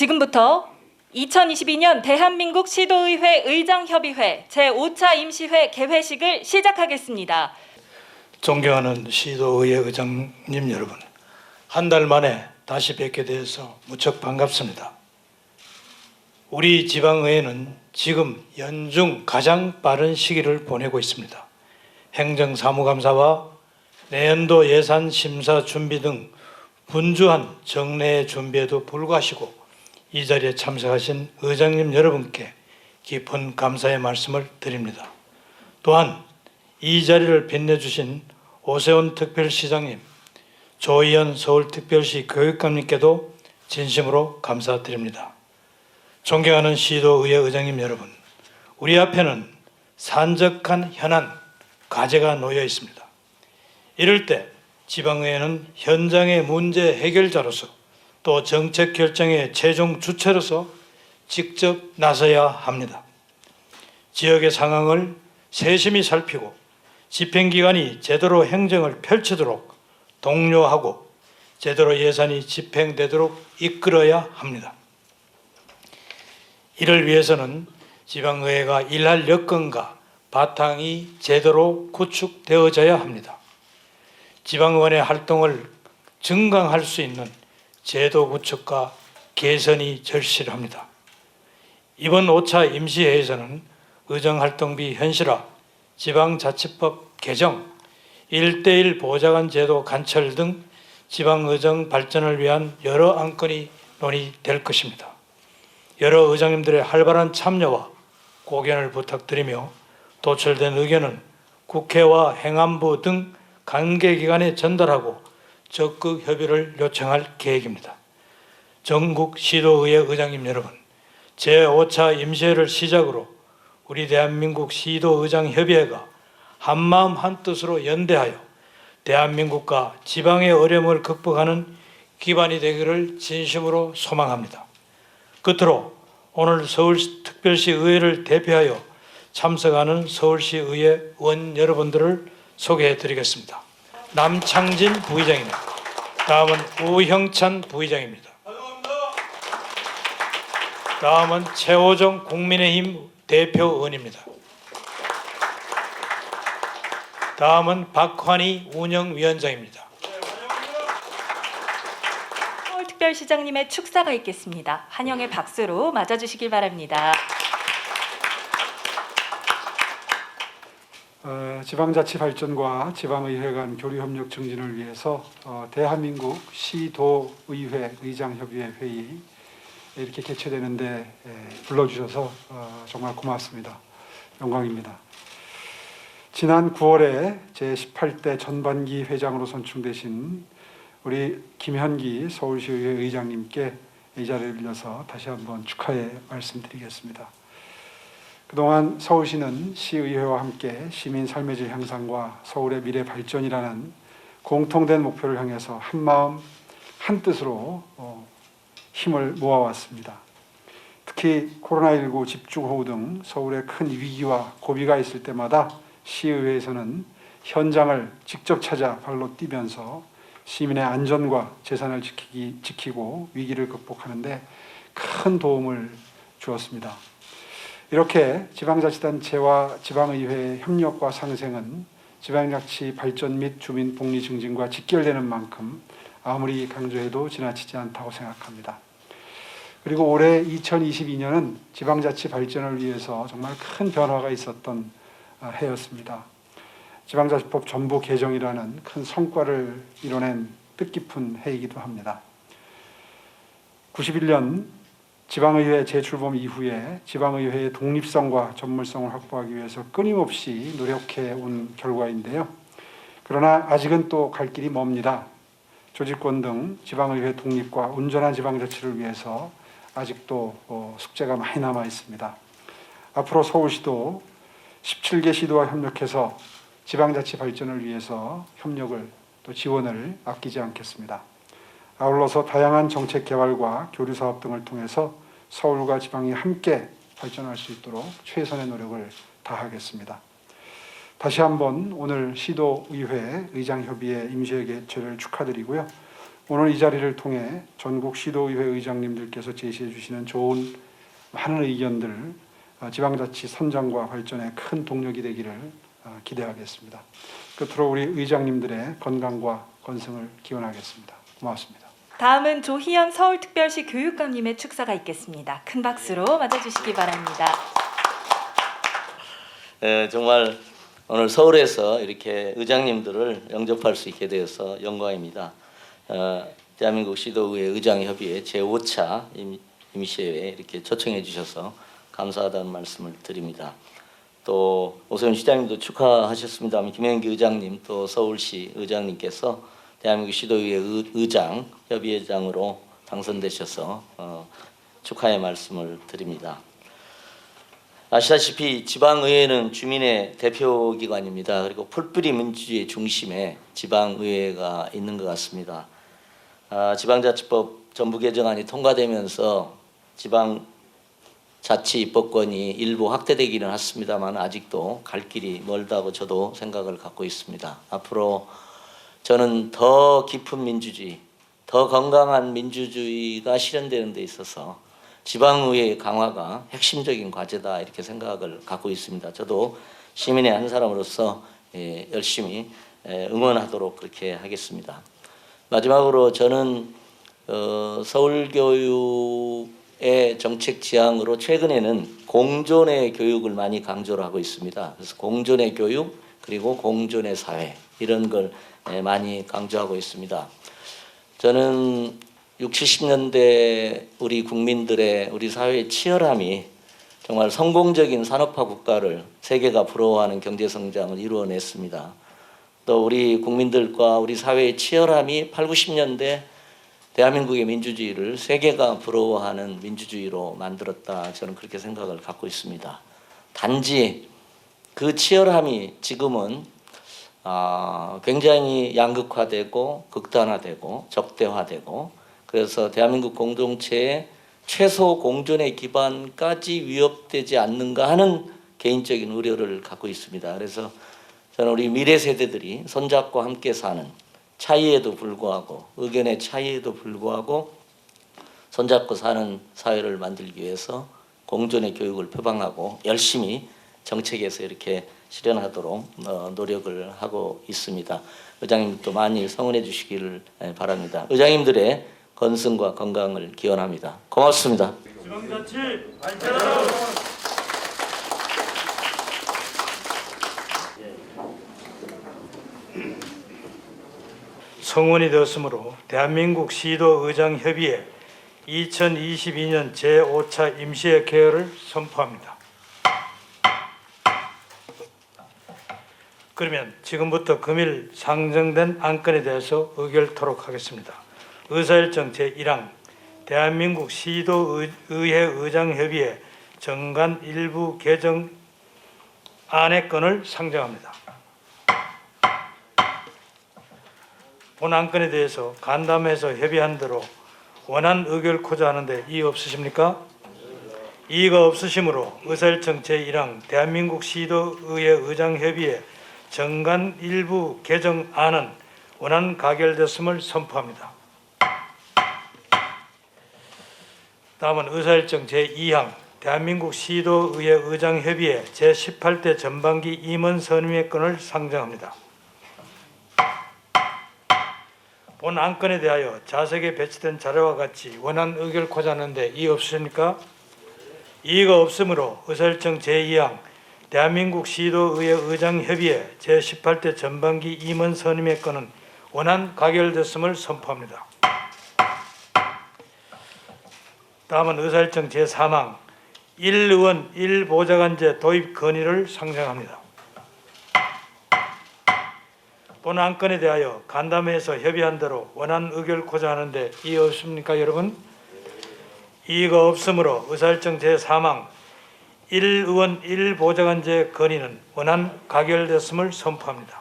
지금부터 2022년 대한민국 시도의회 의장협의회 제5차 임시회 개회식을 시작하겠습니다. 존경하는 시도의회 의장님 여러분, 한 달 만에 다시 뵙게 되어서 무척 반갑습니다. 우리 지방의회는 지금 연중 가장 빠른 시기를 보내고 있습니다. 행정사무감사와 내년도 예산 심사 준비 등 분주한 정례 준비에도 불구하시고 이 자리에 참석하신 의장님 여러분께 깊은 감사의 말씀을 드립니다. 또한 이 자리를 빛내주신 오세훈 특별시장님, 조희연 서울특별시 교육감님께도 진심으로 감사드립니다. 존경하는 시도의회 의장님 여러분, 우리 앞에는 산적한 현안, 과제가 놓여 있습니다. 이럴 때 지방의회는 현장의 문제 해결자로서 또 정책 결정의 최종 주체로서 직접 나서야 합니다. 지역의 상황을 세심히 살피고 집행기관이 제대로 행정을 펼치도록 독려하고 제대로 예산이 집행되도록 이끌어야 합니다. 이를 위해서는 지방의회가 일할 여건과 바탕이 제대로 구축되어져야 합니다. 지방의원의 활동을 증강할 수 있는 제도 구축과 개선이 절실합니다. 이번 5차 임시회에서는 의정활동비 현실화, 지방자치법 개정, 1대1 보좌관 제도 관철 등 지방의정 발전을 위한 여러 안건이 논의될 것입니다. 여러 의장님들의 활발한 참여와 고견을 부탁드리며 도출된 의견은 국회와 행안부 등 관계기관에 전달하고 적극 협의를 요청할 계획입니다. 전국 시도의회 의장님 여러분, 제5차 임시회를 시작으로 우리 대한민국 시도의장 협의회가 한마음 한뜻으로 연대하여 대한민국과 지방의 어려움을 극복하는 기반이 되기를 진심으로 소망합니다. 끝으로 오늘 서울특별시 의회를 대표하여 참석하는 서울시 의회 의원 여러분들을 소개해 드리겠습니다. 남창진 부의장입니다. 다음은 우형찬 부의장입니다. 다음은 최호정 국민의힘 대표 의원입니다. 다음은 박환희 운영위원장입니다. 서울특별시장님의 축사가 있겠습니다. 환영의 박수로 맞아주시길 바랍니다. 어, 지방자치 발전과 지방의회 간 교류 협력 증진을 위해서 어, 대한민국 시도의회 의장협의회 회의 이렇게 개최되는데 에, 불러주셔서 어, 정말 고맙습니다. 영광입니다. 지난 9월에 제18대 전반기 회장으로 선출되신 우리 김현기 서울시의회 의장님께 이 자리를 빌려서 다시 한번 축하의 말씀드리겠습니다. 그동안 서울시는 시의회와 함께 시민 삶의 질 향상과 서울의 미래 발전이라는 공통된 목표를 향해서 한 마음 한 뜻으로 어, 힘을 모아왔습니다. 특히 코로나19 집중호우 등 서울의 큰 위기와 고비가 있을 때마다 시의회에서는 현장을 직접 찾아 발로 뛰면서 시민의 안전과 재산을 지키기, 지키고 위기를 극복하는데 큰 도움을 주었습니다. 이렇게 지방자치단체와 지방의회의 협력과 상생은 지방자치 발전 및 주민 복리 증진과 직결되는 만큼 아무리 강조해도 지나치지 않다고 생각합니다. 그리고 올해 2022년은 지방자치 발전을 위해서 정말 큰 변화가 있었던 아, 해였습니다. 지방자치법 전부 개정이라는 큰 성과를 이뤄낸 뜻깊은 해이기도 합니다. 91년 지방의회 재출범 이후에 지방의회의 독립성과 전문성을 확보하기 위해서 끊임없이 노력해 온 결과인데요. 그러나 아직은 또 갈 길이 멉니다. 조직권 등 지방의회 독립과 온전한 지방자치를 위해서 아직도 어, 숙제가 많이 남아 있습니다. 앞으로 서울시도 17개 시도와 협력해서 지방자치 발전을 위해서 협력을 또 지원을 아끼지 않겠습니다. 아울러서 다양한 정책 개발과 교류 사업 등을 통해서 서울과 지방이 함께 발전할 수 있도록 최선의 노력을 다하겠습니다. 다시 한번 오늘 시도의회 의장협의회 임시회 개최를 축하드리고요. 오늘 이 자리를 통해 전국 시도의회 의장님들께서 제시해 주시는 좋은 많은 의견들 어, 지방자치 선장과 발전에 큰 동력이 되기를 어, 기대하겠습니다. 끝으로 우리 의장님들의 건강과 건승을 기원하겠습니다. 고맙습니다. 다음은 조희연 서울특별시 교육감님의 축사가 있겠습니다. 큰 박수로 맞아주시기 바랍니다. 에, 정말 오늘 서울에서 이렇게 의장님들을 영접할 수 있게 되어서 영광입니다. 어, 대한민국 시도의회 의장협의회 제5차 임- 임시회에 이렇게 초청해 주셔서 감사하다는 말씀을 드립니다. 또 오세훈 시장님도 축하하셨습니다만 김현기 의장님 또 서울시 의장님께서 대한민국 시도의회 의, 의장 협의회장으로 당선되셔서 어, 축하의 말씀을 드립니다. 아시다시피 지방의회는 주민의 대표 기관입니다. 그리고 풀뿌리 민주주의 중심에 지방의회가 있는 것 같습니다. 아, 지방자치법 전부 개정안이 통과되면서 지방자치 입법권이 일부 확대되기는 했습니다만 아직도 갈 길이 멀다고 저도 생각을 갖고 있습니다. 앞으로 저는 더 깊은 민주주의, 더 건강한 민주주의가 실현되는 데 있어서 지방의회 강화가 핵심적인 과제다 이렇게 생각을 갖고 있습니다. 저도 시민의 한 사람으로서 예, 열심히 예, 응원하도록 그렇게 하겠습니다. 마지막으로 저는 어, 서울교육의 정책 지향으로 최근에는 공존의 교육을 많이 강조를 하고 있습니다. 그래서 공존의 교육 그리고 공존의 사회 이런 걸 예, 많이 강조하고 있습니다. 저는 6, 70년대 우리 국민들의 우리 사회의 치열함이 정말 성공적인 산업화 국가를 세계가 부러워하는 경제 성장을 이루어냈습니다. 또 우리 국민들과 우리 사회의 치열함이 8, 90년대 대한민국의 민주주의를 세계가 부러워하는 민주주의로 만들었다. 저는 그렇게 생각을 갖고 있습니다. 단지 그 치열함이 지금은 아, 굉장히 양극화되고 극단화되고 적대화되고 그래서 대한민국 공동체의 최소 공존의 기반까지 위협되지 않는가 하는 개인적인 우려를 갖고 있습니다. 그래서 저는 우리 미래 세대들이 손잡고 함께 사는 차이에도 불구하고 의견의 차이에도 불구하고 손잡고 사는 사회를 만들기 위해서 공존의 교육을 표방하고 열심히 정책에서 이렇게 실현하도록 어, 노력을 하고 있습니다. 의장님도 많이 성원해 주시기를 예, 바랍니다. 의장님들의 건승과 건강을 기원합니다. 고맙습니다. 성원이 되었으므로 대한민국 시도의장협의회 2022년 제5차 임시회 개회를 선포합니다. 그러면 지금부터 금일 상정된 안건에 대해서 의결토록 하겠습니다. 의사일정 제1항 대한민국 시도의회 의장협의회 정관 일부 개정 안의 건을 상정합니다. 본 안건에 대해서 간담회에서 협의한 대로 원안 의결 코자 하는데 이의 없으십니까? 이의가 없으시므로 의사일정 제1항 대한민국 시도의회 의장협의회 정관 일부 개정안은 원안 가결됐음을 선포합니다. 다음은 의사일정 제2항 대한민국 시도의회 의장협의회 제18대 전반기 임원 선임의 건을 상정합니다. 본 안건에 대하여 자석에 배치된 자료와 같이 원안 의결코자 하는데 이의 없으십니까? 이의가 없으므로 의사일정 제2항 대한민국 시도의회 의장협의회 제18대 전반기 임원 선임의 건은 원안 가결됐음을 선포합니다. 다음은 의사일정 제3항 1의원 1보좌관제 도입 건의를 상정합니다. 본 안건에 대하여 간담회에서 협의한 대로 원안 의결코자 하는데 이의 없습니까 여러분? 이의가 없으므로 의사일정 제3항 1의원 1보좌관제 건의는 원안 가결됐음을 선포합니다.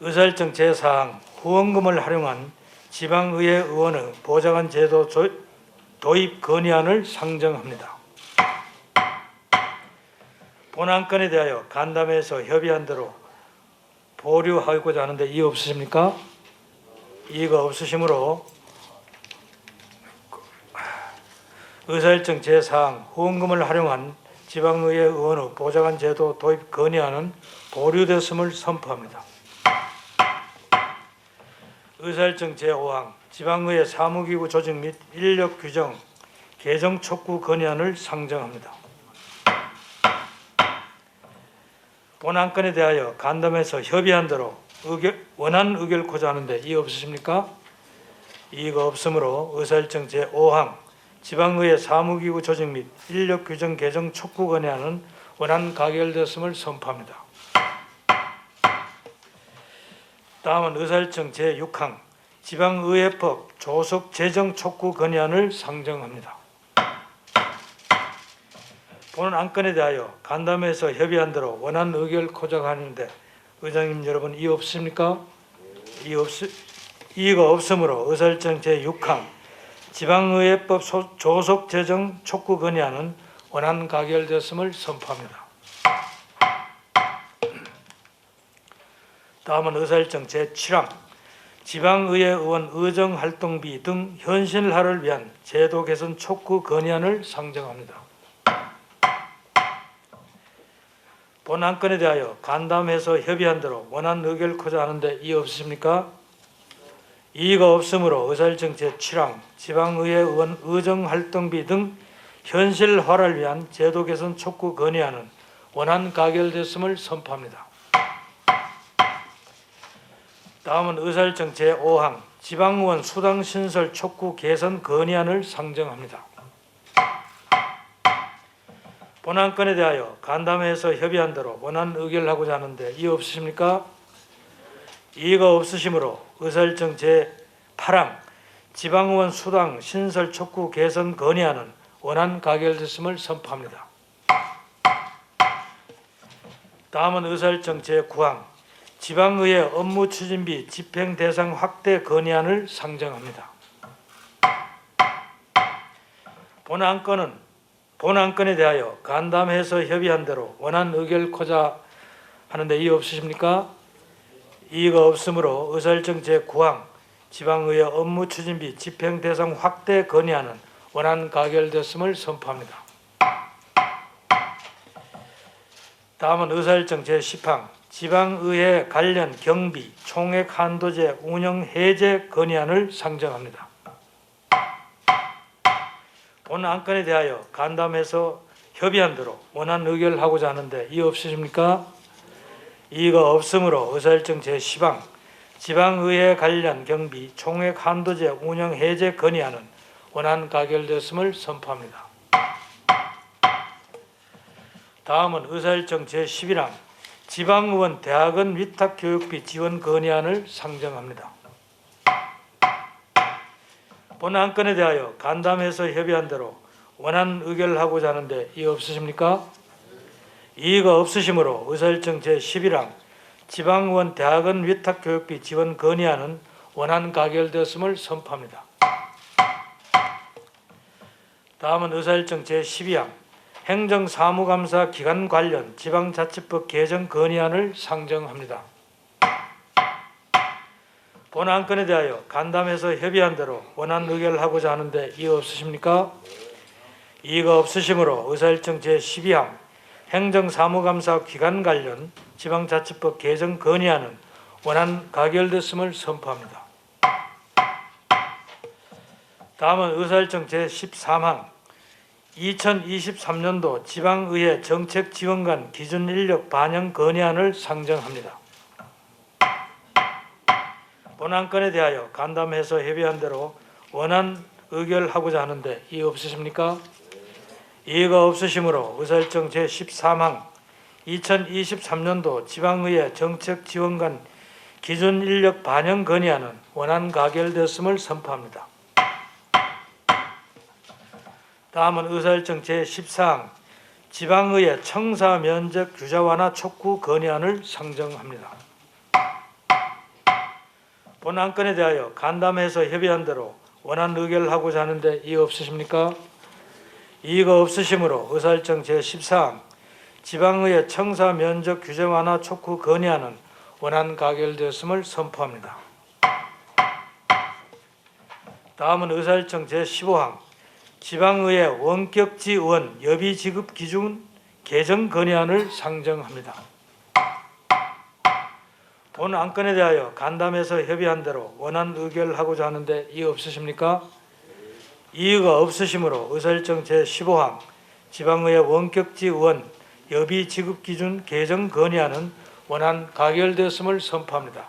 의사일정 제4항 후원금을 활용한 지방의회 의원의 보좌관 제도 조- 도입 건의안을 상정합니다. 본 안건에 대하여 간담회에서 협의한 대로 보류하고자 하는데 이의 없으십니까? 이의가 없으시므로 의사일정 제4항 후원금을 활용한 지방의회 의원의 보좌관 제도 도입 건의안은 보류됐음을 선포합니다. 의사일정 제5항 지방의회 사무기구 조직 및 인력 규정 개정 촉구 건의안을 상정합니다. 본 안건에 대하여 간담회에서 협의한 대로 의결, 원한 의결코자 하는데 이의 없으십니까? 이의가 없으므로 의사일정 제5항 지방의회 사무기구 조직 및 인력 규정 개정 촉구 건의안은 원안 가결되었음을 선포합니다. 다음은 의사일정 제6항 지방의회법 조속 재정 촉구 건의안을 상정합니다. 본 안건에 대하여 간담회에서 협의한 대로 원안 의결 코작하는데 의장님 여러분 이의 없습니까? 이없 이의가 없으므로 의사일정 제6항 지방의회법 소- 조속 재정 촉구 건의안은 원안 가결되었음을 선포합니다. 다음은 의사일정 제7항 지방의회 의원 의정 활동비 등 현실화를 위한 제도 개선 촉구 건의안을 상정합니다. 본 안건에 대하여 간담회에서 협의한 대로 원안 의결 코자 하는데 이의 없으십니까? 이의가 없으므로 의사일정 제7항 지방의회 의원 의정활동비 등 현실화를 위한 제도 개선 촉구 건의안은 원안 가결됐음을 선포합니다. 다음은 의사일정 제5항 지방의원 수당 신설 촉구 개선 건의안을 상정합니다. 본 안건에 대하여 간담회에서 협의한 대로 원안 의결하고자 하는데 이의 없으십니까? 이의가 없으시므로 의사일정 제8항 지방의원 수당 신설 촉구 개선 건의안은 원안 가결됐음을 선포합니다. 다음은 의사일정 제9항 지방의회 업무 추진비 집행 대상 확대 건의안을 상정합니다. 본 안건은 본 안건에 대하여 간담회에서 협의한 대로 원안 의결코자 하는데 이의 없으십니까? 이의가 없으므로 의사일정 제9항 지방의회 업무 추진 비 집행 대상 확대 건의안은 원안 가결됐음을 선포합니다. 다음은 의사일정 제10항 지방의회 관련 경비 총액 한도제 운영 해제 건의안을 상정합니다. 본 안건에 대하여 간담회에서 협의한 대로 원안 의결하고자 하는데 이의 없으십니까? 이의가 없으므로 의사일정 제10항 지방의회 관련 경비 총액 한도제 운영 해제 건의안은 원안 가결됐음을 선포합니다. 다음은 의사일정 제11항 지방의원 대학원 위탁 교육비 지원 건의안을 상정합니다. 본 안 건에 대하여 간담회에서 협의한 대로 원안 의결하고자 하는데 이의 없으십니까? 이의가 없으시므로 의사일정 제11항 지방의원 대학원 위탁 교육비 지원 건의안은 원안 가결되었음을 선포합니다. 다음은 의사일정 제12항 행정사무감사 기관 관련 지방자치법 개정 건의안을 상정합니다. 본 안건에 대하여 간담회에서 협의한 대로 원안 의결하고자 하는데 이의 없으십니까? 이의가 없으시므로 의사일정 제12항 행정사무감사 기관 관련 지방자치법 개정 건의안은 원안 가결됐음을 선포합니다. 다음은 의사일정 제13항 2023년도 지방의회 정책지원관 기준 인력 반영 건의안을 상정합니다. 본 안건에 대하여 간담회에서 협의한 대로 원안 의결하고자 하는데 이의 없으십니까? 이의가 없으시므로 의사일정 제13항 2023년도 지방의회 정책지원관 기준 인력 반영 건의안은 원안 가결됐음을 선포합니다. 다음은 의사일정 제14항 지방의회 청사 면적 규제 완화 촉구 건의안을 상정합니다. 본 안건에 대하여 간담회에서 협의한 대로 원안 의결하고자 하는데 이의 없으십니까? 이의가 없으시므로 의사일정 제14항 지방의회 청사 면적 규제 완화 촉구 건의안은 원안 가결되었음을 선포합니다. 다음은 의사일정 제15항 지방의회 원격지 의원 여비 지급 기준 개정 건의안을 상정합니다. 본 안건에 대하여 간담회에서 협의한 대로 원안 의결하고자 하는데 이의 없으십니까? 이의가 없으시므로 의사일정 제15항 지방의회 원격지 의원 여비 지급 기준 개정 건의안은 원안 가결되었음을 선포합니다.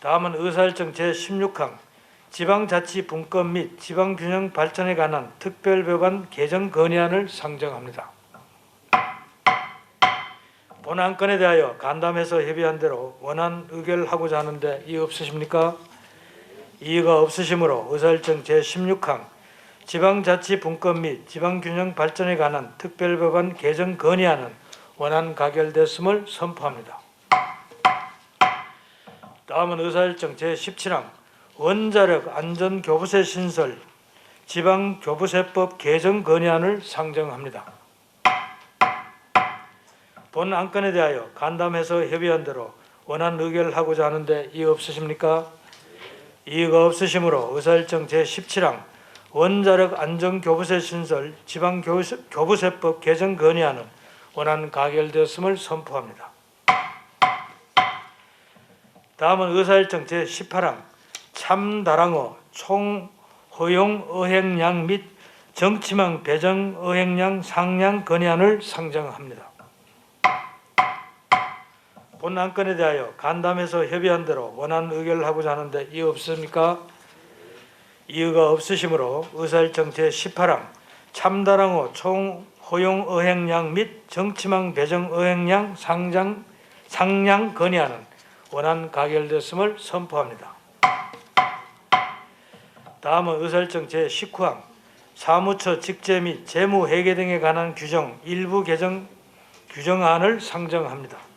다음은 의사일정 제16항 지방자치 분권 및 지방균형 발전에 관한 특별법안 개정 건의안을 상정합니다. 본 안건에 대하여 간담회에서 협의한 대로 원안 의결하고자 하는데 이의 없으십니까? 이의가 없으시므로 의사일정 제16항 지방자치 분권 및 지방균형 발전에 관한 특별법안 개정 건의안은 원안 가결됐음을 선포합니다. 다음은 의사일정 제17항 원자력 안전교부세 신설 지방교부세법 개정 건의안을 상정합니다. 본 안건에 대하여 간담회에서 협의한 대로 원안 의결하고자 하는데 이의 없으십니까? 이의가 없으시므로 의사일정 제17항 원자력 안전교부세 신설 지방교부세법 개정 건의안은 원안 가결되었음을 선포합니다. 다음은 의사일정 제18항 참다랑어 총 허용 어획량 및 정치망 배정 어획량 상량 건의안을 상정합니다. 본 안건에 대하여 간담회에서 협의한 대로 원안 의결하고자 하는데 이의 없습니까? 이의가 없으시므로 의사일정 제18항 참다랑어 총 허용 어획량 및 정치망 배정 어획량 상장 상량 건의안은 원안 가결됐음을 선포합니다. 다음은 의사일정 제19항 사무처 직제 및 재무 회계 등에 관한 규정 일부 개정 규정안을 상정합니다.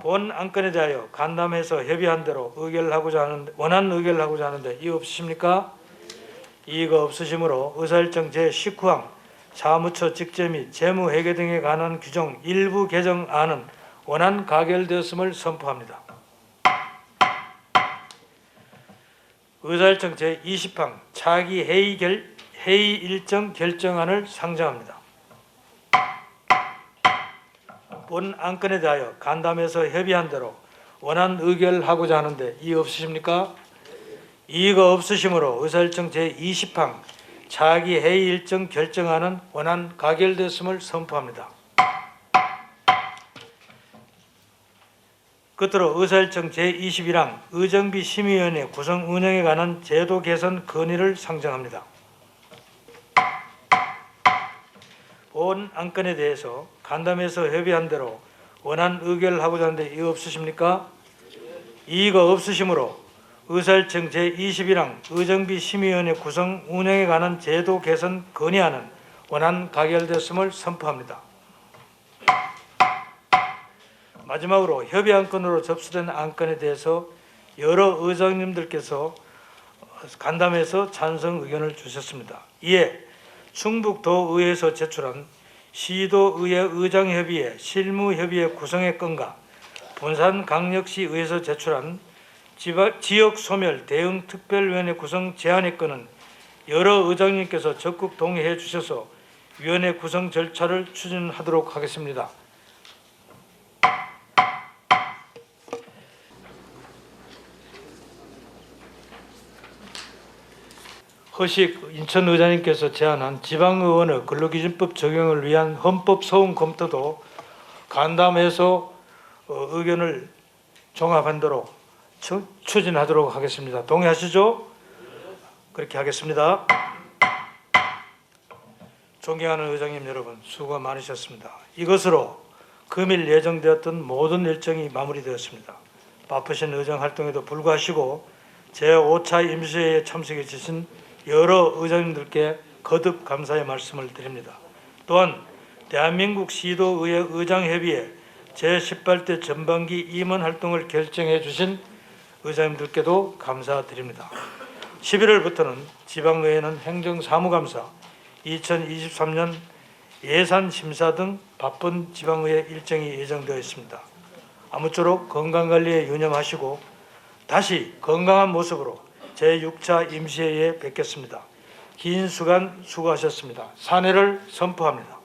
본 안건에 대하여 간담회에서 협의한 대로 의결하고자 하는 원안 의결하고자 하는데 이의 없으십니까? 이의가 없으시므로 의사일정 제19항 사무처 직제 및 재무 회계 등에 관한 규정 일부 개정안은 원안 가결되었음을 선포합니다. 의사일정 제20항 차기 회의 결 회의 일정 결정안을 상정합니다. 본 안건에 대하여 간담회에서 협의한 대로 원안 의결하고자 하는데 이의 없으십니까? 이의가 없으시므로 의사일정 제20항 차기 회의 일정 결정안은 원안 가결됐음을 선포합니다. 끝으로 의사일정 제21항 의정비 심의위원회 구성 운영에 관한 제도 개선 건의를 상정합니다. 본 안건에 대해서 간담회에서 협의한 대로 원안 의결하고자 하는데 이의 없으십니까? 이의가 없으시므로 의사일정 제21항 의정비 심의위원회 구성 운영에 관한 제도 개선 건의안은 원안 가결됐음을 선포합니다. 마지막으로 협의 안건으로 접수된 안건에 대해서 여러 의장님들께서 간담회에서 찬성 의견을 주셨습니다. 이에 충북도의회에서 제출한 시도의회 의장협의회 실무협의회 구성의 건과 분산강력시의회에서 제출한 지역소멸 대응 특별위원회 구성 제안의 건은 여러 의장님께서 적극 동의해 주셔서 위원회 구성 절차를 추진하도록 하겠습니다. 허식 인천 의장님께서 제안한 지방의원의 근로기준법 적용을 위한 헌법 소원 검토도 간담회에서 어, 의견을 종합한 대로 추- 추진하도록 하겠습니다. 동의하시죠? 그렇게 하겠습니다. 존경하는 의장님 여러분 수고 많으셨습니다. 이것으로 금일 예정되었던 모든 일정이 마무리되었습니다. 바쁘신 의정 활동에도 불구하시고 제5차 임시회에 참석해 주신 여러 의장님들께 거듭 감사의 말씀을 드립니다. 또한 대한민국 시도의회 의장협의회 제18대 전반기 임원 활동을 결정해 주신 의장님들께도 감사드립니다. 11월부터는 지방의회는 행정사무감사 2023년 예산 심사 등 바쁜 지방의회 일정이 예정되어 있습니다. 아무쪼록 건강 관리에 유념하시고 다시 건강한 모습으로 제6차 임시회에 뵙겠습니다. 긴 수간 수고하셨습니다. 사내를 선포합니다.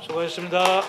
수고하셨습니다.